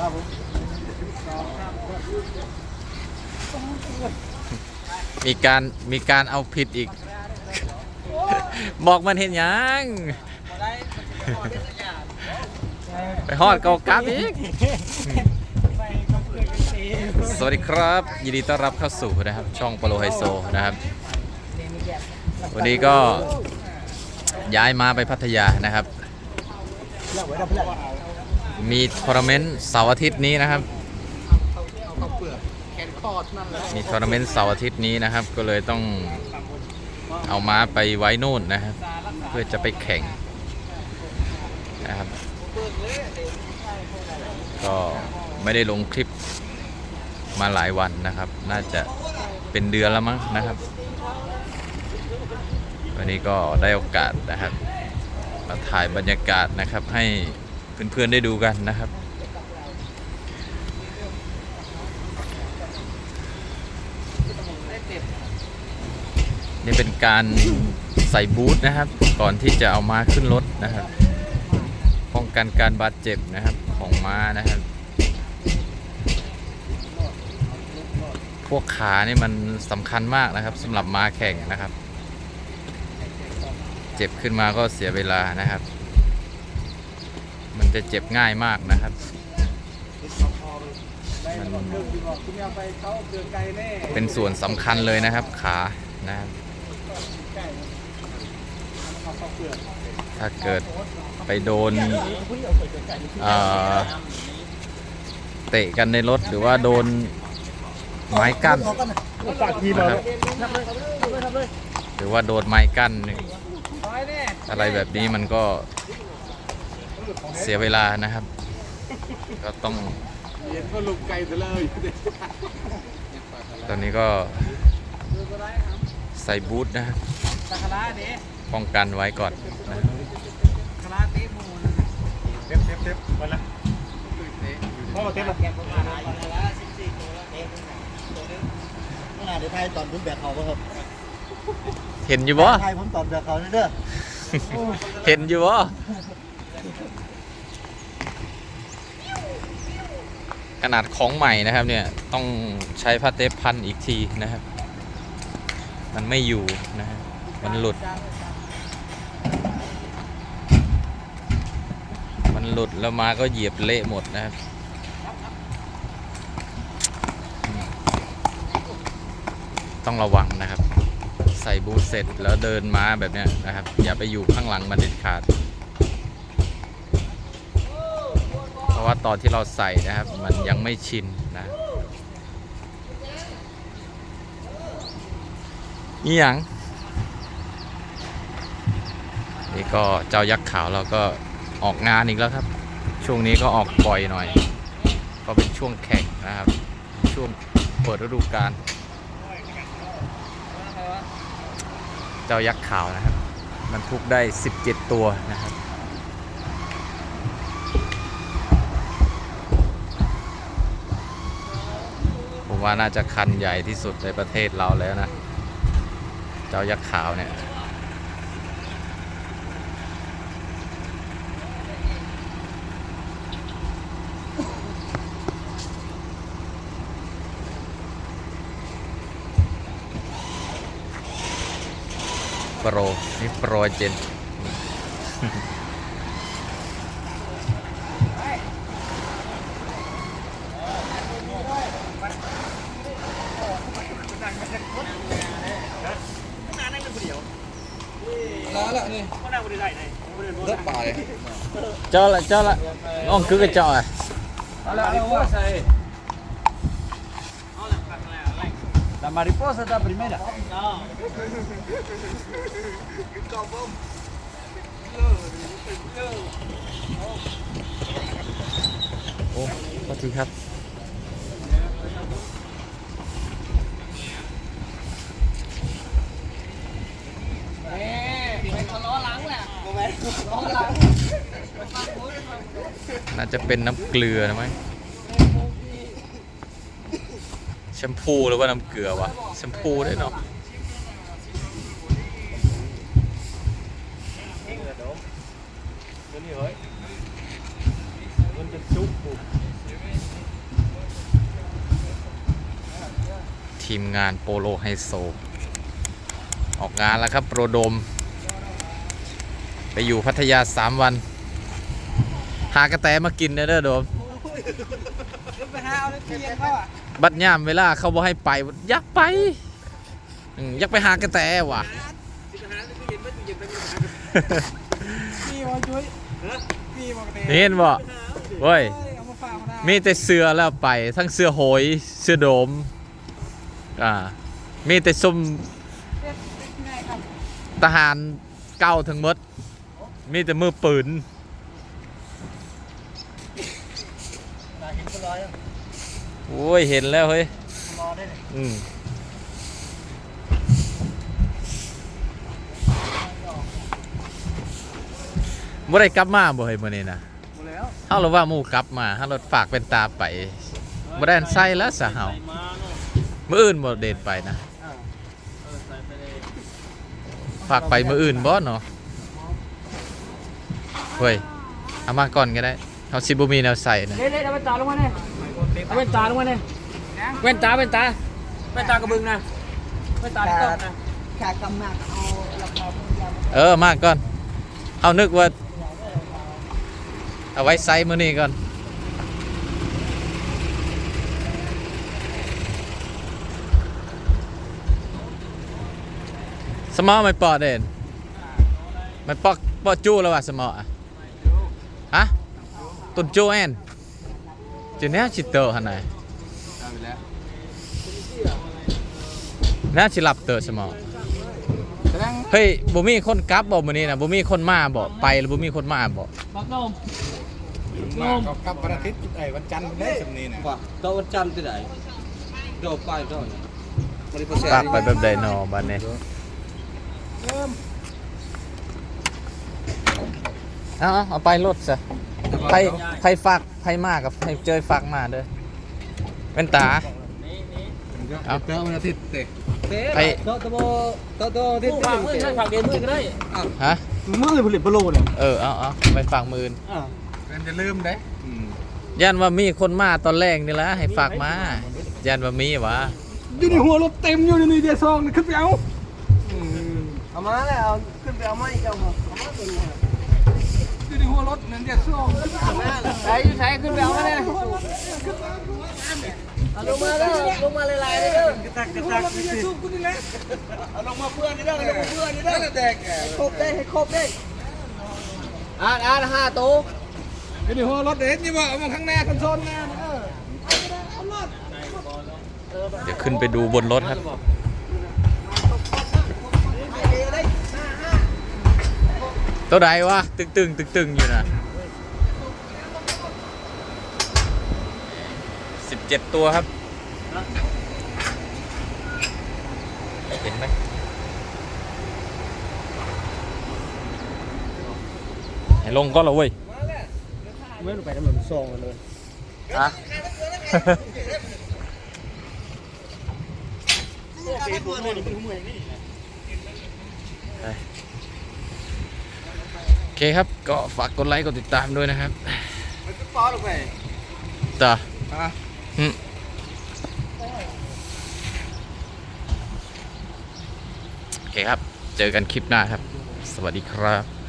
ครับผมมีการมีการเอาผิดอีก บอกมันเห็นยังไปฮอดเกากลับอีกสวัสดีครับ ยินดีต้อนรับเข้าสู่นะครับ ช่องปโลไฮโซนะครับ วันนี้ก็ย้ายมาไปพัทยานะครับ มีทัวร์นาเมนต์เสาร์อาทิตย์นี้นะครับมีทัวร์นาเมนต์เสาร์อาทิตย์นี้นะครับ ก็เลยต้องเอาม้าไปไว้นู่นนะครับ เพื่อจะไปแข่งนะครับ ก็ไม่ได้ลงคลิปมาหลายวันนะครับ น่าจะเป็นเดือนแล้วมั้งนะครับ วันนี้ก็ได้โอกาสนะครับ มาถ่ายบรรยากาศนะครับให้ เพื่อนๆได้ดูกันนะครับ นี่เป็นการใส่บูทนะครับ ก่อนที่จะเอาม้าขึ้นรถนะครับ ป้องกันการบาดเจ็บนะครับของม้านะครับ พวกขานี่มันสำคัญมากนะครับสำหรับม้าแข่งนะครับ เจ็บขึ้นมาก็เสียเวลานะครับ มันจะเจ็บง่ายมากนะครับ เป็นส่วนสำคัญเลยนะครับ ขานะครับถ้าเกิดไปโดนเตะกันในรถหรือว่าโดนไม้กั้นนะครับหรือว่าโดนไม้กั้นอะไรแบบนี้มันก็ เสียเวลานะครับ ก็ต้องเย็นก็ลุกไก่ไปเลย ตอนนี้ก็ใส่บูทนะครับตะคาราเด้ป้องกันไว้ก่อนนะคาราเตะมูนเต็มเต็มเต็มมาละพ่อมาเต็มละแกประมาณละสิบสี่ตัวละเต็มตัวนึงขนาดเดี๋ยวไทยตอนผมแบกเขาป่ะครับ เห็นอยู่บ่ไทยผมตอนแบกเขาเด้อเห็นอยู่บ่ ขนาดของใหม่นะครับเนี่ยต้องใช้ผ้าเทปพันอีกทีนะครับ มันไม่อยู่นะฮะมันหลุด มันหลุดแล้วมาก็เหยียบเละหมดนะครับต้องระวังนะครับ ใส่บูทเสร็จแล้วเดินม้าแบบเนี้ยนะครับ อย่าไปอยู่ข้างหลังมันเด็ดขาด ราะว่าตอนที่เราใส่นะครับ มันยังไม่ชินนะนี่ยังนี่ก็เจ้ายักษ์ขาวเราก็ออกงานอีกแล้วครับ ช่วงนี้ก็ออกบ่อยหน่อย ก็เป็นช่วงแข่งนะครับ ช่วงเปิดฤดูกาลเจ้ายักษ์ขาวนะครับ มันทุกได้ 17 ตัวนะครับ ผมว่าน่าจะคันใหญ่ที่สุดในประเทศเราแล้วนะ เจ้ายักษ์ขาวเนี่ยโปรนี่โปรเจน เจ้าละเจ้าละน้องคือกระเจ้าอะ La mariposa está primera. โอ้ขอทีครับ จะเป็นน้ำเกลือนะมั้ยแชมพูหรือว่าน้ำเกลือวะแชมพูได้เนาะทีมงานโปโลไฮโซ ออกงานแล้วครับ โปรโดม ไปอยู่พัทยา 3 วัน หากระแตมากินเด้อเด้อโดมไปหาเอาเทียนเขาอะบัดย่ามเวลาเขาบอกให้ไปอยากไปอืมอยากไปหากระแตว่ะพี่มาช่วยพี่มากระเตะเห็นบ่เว้ยเอามาฝากมาได้มีแต่เสื้อแล้วไป ทั้งเสื้อโหยเสื้อโดมอ่ามีแต่ซุ่มเป็นไงครับทหารเก่าทั้งหมด มีแต่มือปืน เห็นคนร้อยอะ โอ้ย เห็นแล้วเฮ้ยรอได้เลยอืมบ่ได้กลับมาบ่เฮ้ยมื้อนี้นะหมดแล้วเฮาเราว่าหมู่กลับมาเฮารถฝากเป็นตาไปบ่ได้อันใส่แล้วซะเฮามื้ออื่นบ่เด็ดไปนะฝากไปมื้ออื่นบ่เนาะเฮ้ยเอามาก่อนก็ได้เฮาสิบ่มีแนวใส่นะเล่นเล่นเอาแว่นตาลงมาเนี่ย เอาแว่นตาลงมาเนี่ยแว่นตาแว่นตาแว่นตากระบึงนะแว่นตาที่ต้องนะขากำหนักเอาราคาเพิ่มยาเออมาก่อน เอานึกว่า เอาไว้ใส่มื้อนี้ก่อนสมอไม่ปอดเด่นไม่ปอกปอจูแล้วว่ะสมออะฮะตุนจูแอน จีเนี้ยชิเตอร์หันไหนน่าชิหลับเตอร์สมอแสดงเฮ้ยบ่มีคนกลับบ่มื้อนี้นะบ่มีคนมาบ่ไปแล้วบ่มีคนมาบ่บักนมมาเขากลับวันอาทิตย์ไอ้วันจันทร์ได้สำนีน่ะว่าเจ้าวันจันทร์ที่ไหนเจ้าไปเจ้าเนี่ยบริษัทฝากไปแบบใดหนอบัดนี้เริ่มเอาเอาเอาไปรถซะ ไผไผฝากไผมากกับไผเจอฝากมาเด้อเป็นตา เอา เจอวันอาทิตย์เตะไอ้เจ้าตัวเจ้าตัวที่ฝากมือใช่ฝากเดียวมือก็ได้ฮะมือผลิตบอลลูนเนี่ยเออเอาเอาไปฝากมืออ่าเป็นจะลืมได้ย่านว่ามีคนมาตอนแรกนี่ละให้ฝากมาย่านว่ามีวะอยู่ในหัวรถเต็มอยู่ในเดียซองขึ้นไปเอาเอามาแล้วเอาขึ้นไปเอาไม้เจ้ามาเอามาตัวนี้ อยู่ในหัวรถนั่นเดียซองขึ้นมาแล้วใส่ใส่ขึ้นไปเอามาเนี่ยเอาลงมาแล้วลงมาลายๆเลยเด้อกระตักกระตักนี่สู้กูนี่แหละเอาลงมาเพื่อนนี่ได้อลงมาเพื่อนนี่ได้อแดกครบได้ให้ครบได้อ่านอ่านห้าโต๊ะอยู่ในหัวรถเห็นยี่บ่เอามาข้างหน้าคอนโซลหน้าเออเดี๋ยวขึ้นไปดูบนรถครับ ตัวใดวะตึงตึงตึงตึงอยู่นะสิบเจ็ดตัวครับ เห็นไหมให้ลงก็แล้วเว้ยไม่ลงไปน้ำมันซองเลยอะโอ เคครับ ก็ฝากกดไลค์กดติดตามด้วยนะครับมันก็ปอลงไปต่ออะอืมโอเคครับ เจอกันคลิปหน้าครับ สวัสดีครับ